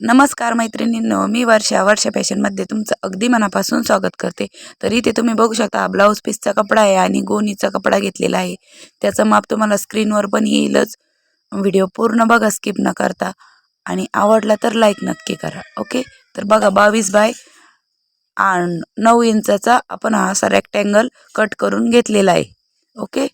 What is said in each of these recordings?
नमस्कार मैत्रिणींनो मी वर्षा. वर्षा फॅशनमध्ये तुमचं अगदी मनापासून स्वागत करते. तर इथे तुम्ही बघू शकता ब्लाऊज पीसचा कपडा आहे आणि गोणीचा कपडा घेतलेला आहे. त्याचं माप तुम्हाला स्क्रीनवर पण येईलच. व्हिडिओ पूर्ण बघा स्किप न करता. आणि आवडला तर लाईक नक्की करा ओके तर बघा बावीस बाय आण नऊ इंचाचा आपण हा असा रेक्टँगल कट करून घेतलेला आहे ओके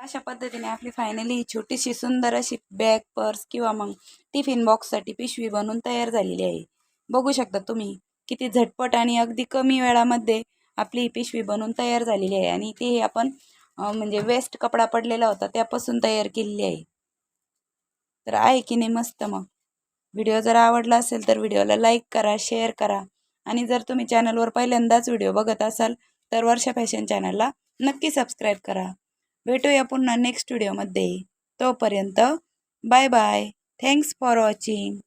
अशा पद्धतीने आपली फायनली छोटीशी सुंदर अशी बॅग पर्स किंवा मग टिफिन बॉक्ससाठी पिशवी बनवून तयार झालेली आहे. बघू शकता तुम्ही किती झटपट आणि अगदी कमी वेळामध्ये आपली ही पिशवी बनवून तयार झालेली आहे आणि ती आपण म्हणजे वेस्ट कपडा पडलेला होता त्यापासून तयार केलेली आहे. तर आहे की नाही मस्त मग. व्हिडिओ जर आवडला असेल तर व्हिडिओला लाईक करा शेअर करा आणि जर तुम्ही चॅनलवर पहिल्यांदाच व्हिडिओ बघत असाल तर वर्षा फॅशन चॅनलला नक्की सबस्क्राईब करा. भेटूया पुन्हा नेक्स्ट व्हिडिओमध्ये तोपर्यंत bye bye thanks for watching